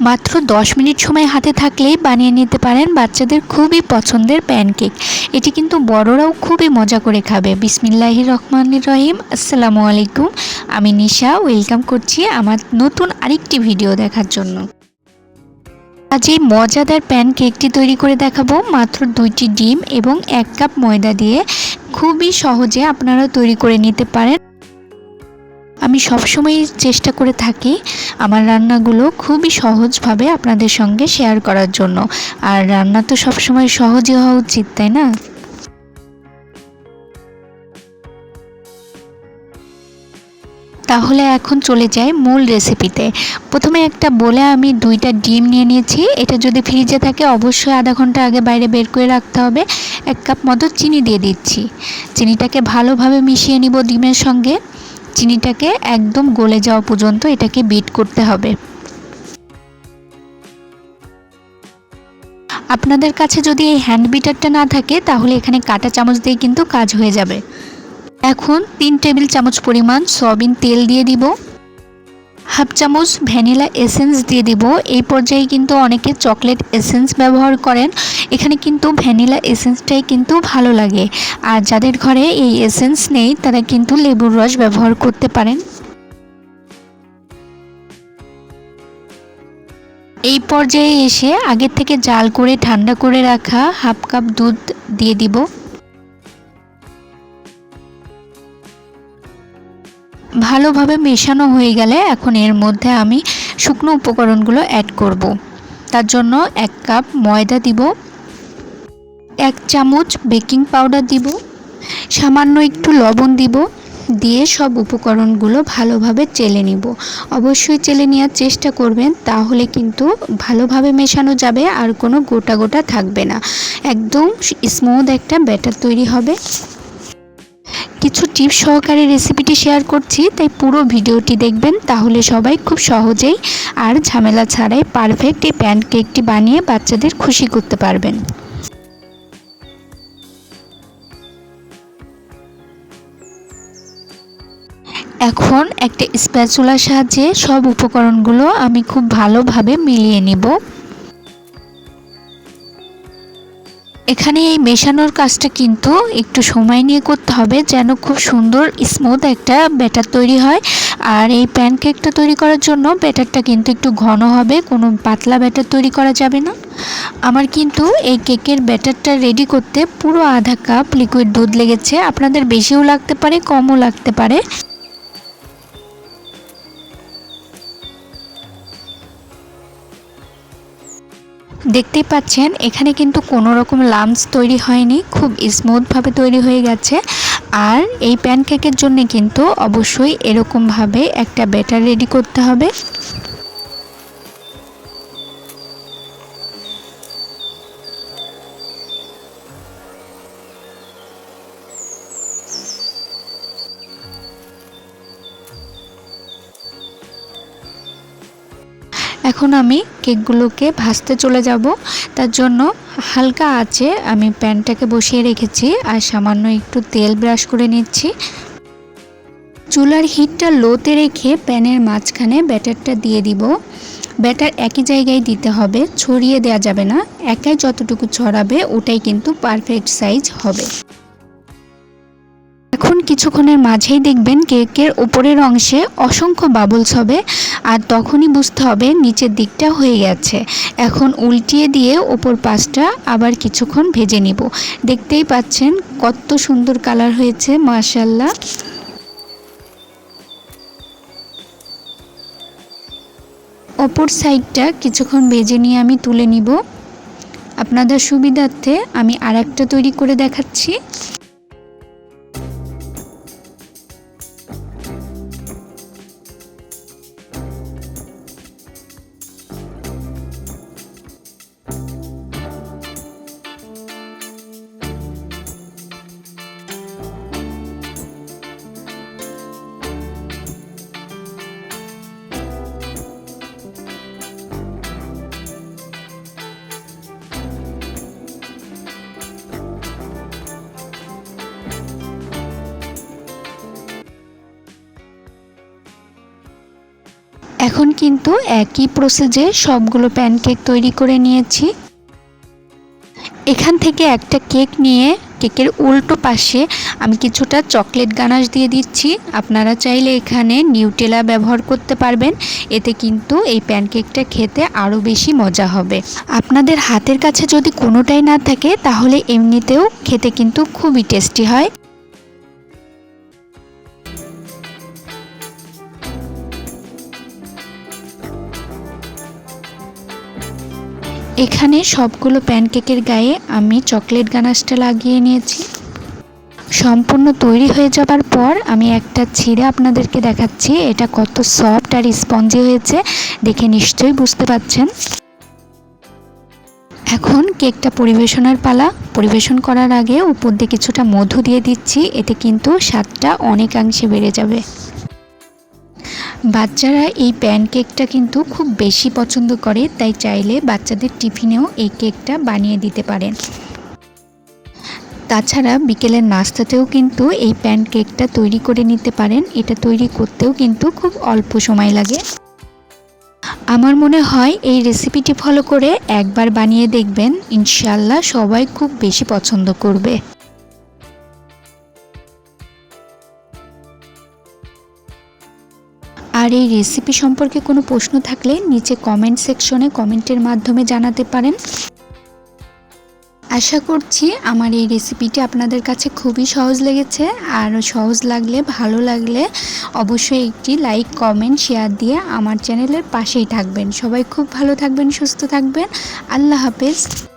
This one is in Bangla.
মাত্র 10 মিনিট সময় হাতে থাকলেই বানিয়ে নিতে পারেন বাচ্চাদের খুবই পছন্দের প্যানকেক। এটি কিন্তু বড়রাও খুবই মজা করে খাবে। বিসমিল্লাহির রহমানির রহিম। আসসালামু আলাইকুম। আমি নিশা। ওয়েলকাম করছি আমার নতুন আরেকটি ভিডিও দেখার জন্য। আজ এই মজাদার প্যানকেকটি তৈরি করে দেখাবো। মাত্র দুইটি ডিম এবং এক কাপ ময়দা দিয়ে। খুবই সহজে আপনারা তৈরি করে নিতে পারেন। আমি সবসময় চেষ্টা করে থাকি আমার রান্নাগুলো খুবই সহজভাবে আপনাদের সঙ্গে শেয়ার করার জন্য। আর রান্না তো সবসময় সহজই হওয়া উচিত, তাই না? তাহলে এখন চলে যাই মূল রেসিপিতে প্রথমে একটা বলে আমি দুইটা ডিম নিয়ে নিয়েছি। এটা যদি ফ্রিজে থাকে, অবশ্যই আধা ঘণ্টা আগে বাইরে বের করে রাখতে হবে। এক কাপ মতো চিনি দিয়ে দিচ্ছি। চিনিটাকে ভালোভাবে মিশিয়ে নিব ডিমের সঙ্গে। চিনিটাকে একদম গলে যাওয়া পর্যন্ত এটাকে বিট করতে হবে। আপনাদের কাছে যদি এই হ্যান্ড বিটারটা না থাকে, তাহলে এখানে কাটা চামচ দিয়ে কিন্তু কাজ হয়ে যাবে। এখন তিন টেবিল চামচ পরিমাণ সয়াবিন তেল দিয়ে দিব। হাফ চামচ ভ্যানিলা এসেন্স দিয়ে দিব। এই পর্যায়ে কিন্তু অনেকে চকলেট এসেন্স ব্যবহার করেন। এখানে কিন্তু ভ্যানিলা এসেন্সটাই কিন্তু ভালো লাগে। আর যাদের ঘরে এই এসেন্স নেই, তারা কিন্তু লেবুর রস ব্যবহার করতে পারেন। এই পর্যায়ে এসে আগের থেকে জাল করে ঠান্ডা করে রাখা হাফ কাপ দুধ দিয়ে দিব। ভালোভাবে মেশানো হয়ে গেলে এখন এর মধ্যে আমি শুকনো উপকরণগুলো অ্যাড করব। তার জন্য এক কাপ ময়দা দিব, এক চামচ বেকিং পাউডার দিব, সামান্য একটু লবণ দিব, দিয়ে সব উপকরণগুলো ভালোভাবে চেলে নিব। অবশ্যই চেলে নেওয়ার চেষ্টা করবেন, তাহলে কিন্তু ভালোভাবে মেশানো যাবে, আর কোনো গোটা গোটা থাকবে না। একদম স্মুথ একটা ব্যাটার তৈরি হবে। কিছু টিপস সহকারে রেসিপিটি শেয়ার করছি, তাই পুরো ভিডিওটি দেখবেন, তাহলে সবাই খুব সহজেই আর ঝামেলা ছাড়াই পারফেক্ট এই প্যান কেকটি বানিয়ে বাচ্চাদের খুশি করতে পারবেন। এখন একটা স্প্যাচুলার সাহায্যে সব উপকরণগুলো আমি খুব ভালোভাবে মিলিয়ে নিব। এখানে এই মেশানোর কাজটা কিন্তু একটু সময় নিয়ে করতে হবে যেন খুব সুন্দর স্মুথ একটা ব্যাটার তৈরি হয়। আর এই প্যানকেকটা তৈরি করার জন্য ব্যাটারটা কিন্তু একটু ঘন হবে, কোনো পাতলা ব্যাটার তৈরি করা যাবে না। আমার কিন্তু এই কেকের ব্যাটারটা রেডি করতে পুরো আধা কাপ লিকুইড দুধ লেগেছে। আপনাদের বেশিও লাগতে পারে, কমও লাগতে পারে। দেখতেই পাচ্ছেন, এখানে কিন্তু কোনো রকম লামস তৈরি হয়নি, খুব স্মুথভাবে তৈরি হয়ে গেছে। আর এই প্যানকেকের জন্য কিন্তু অবশ্যই এরকমভাবে একটা ব্যাটার রেডি করতে হবে। এখন আমি কেকগুলোকে ভাজতে চলে যাব। তার জন্য হালকা আছে আমি প্যানটাকে বসিয়ে রেখেছি আর সামান্য একটু তেল ব্রাশ করে নিচ্ছি। চুলার হিটটা লোতে রেখে প্যানের মাঝখানে ব্যাটারটা দিয়ে দিব। ব্যাটার একই জায়গায় দিতে হবে, ছড়িয়ে দেওয়া যাবে না। একাই যতটুকু ছড়াবে, ওটাই কিন্তু পারফেক্ট সাইজ হবে। কিছুক্ষণের মাঝেই দেখবেন কেকের উপরের অংশে অসংখ্য বাবলস হবে আর তখনই বুঝতে হবে নিচের দিকটা হয়ে গেছে। এখন উল্টিয়ে দিয়ে ওপর পাশটা আবার কিছুক্ষণ ভেজে নিব। দেখতেই পাচ্ছেন কত সুন্দর কালার হয়েছে মাশাল্লাহ অপর সাইডটা কিছুক্ষণ ভেজে নিয়ে আমি তুলে নিব। আপনাদের সুবিধার্থে আমি আরেকটা তৈরি করে দেখাচ্ছি। এখন কিন্তু একই প্রসেসে সবগুলো প্যানকেক তৈরি করে নিয়েছি। এখান থেকে একটা কেক নিয়ে কেকের উল্টো পাশে আমি কিছুটা চকলেট গানাশ দিয়ে দিচ্ছি। আপনারা চাইলে এখানে নিউটেলা ব্যবহার করতে পারবেন। এতে কিন্তু এই প্যানকেকটা খেতে আরও বেশি মজা হবে। আপনাদের হাতের কাছে যদি কোনোটাই না থাকে, তাহলে এমনিতেও খেতে কিন্তু খুবই টেস্টি হয়। এখানে সবগুলো প্যানকেকের গায়ে আমি চকলেট গানাশটা লাগিয়ে নিয়েছি। সম্পূর্ণ তৈরি হয়ে যাবার পর আমি একটা ছিঁড়ে আপনাদেরকে দেখাচ্ছি। এটা কত সফট আর স্পঞ্জি হয়েছে, দেখে নিশ্চয়ই বুঝতে পাচ্ছেন। এখন কেকটা পরিবেশনের পালা। পরিবেশন করার আগে উপর দিয়ে কিছুটা মধু দিয়ে দিচ্ছি, এতে কিন্তু স্বাদটা অনেকাংশে বেড়ে যাবে। বাচ্চারা এই প্যানকেকটা কিন্তু খুব বেশি পছন্দ করে, তাই চাইলে বাচ্চাদের টিফিনেও এই কেকটা বানিয়ে দিতে পারেন। তাছাড়া বিকেলের নাস্তাতেও কিন্তু এই প্যানকেকটা তৈরি করে নিতে পারেন। এটা তৈরি করতেও কিন্তু খুব অল্প সময় লাগে। আমার মনে হয় এই রেসিপিটি ফলো করে একবার বানিয়ে দেখবেন। ইনশাল্লাহ সবাই খুব বেশি পছন্দ করবে। আর এই রেসিপি সম্পর্কে কোনো প্রশ্ন থাকলে নিচে কমেন্ট সেকশনে কমেন্টের মাধ্যমে জানাতে পারেন। আশা করছি আমার এই রেসিপিটি আপনাদের কাছে খুবই সহজ লেগেছে। আর সহজ লাগলে, ভালো লাগলে অবশ্যই একটি লাইক কমেন্ট শেয়ার দিয়ে আমার চ্যানেলের পাশেই থাকবেন। সবাই খুব ভালো থাকবেন, সুস্থ থাকবেন। আল্লাহ হাফেজ।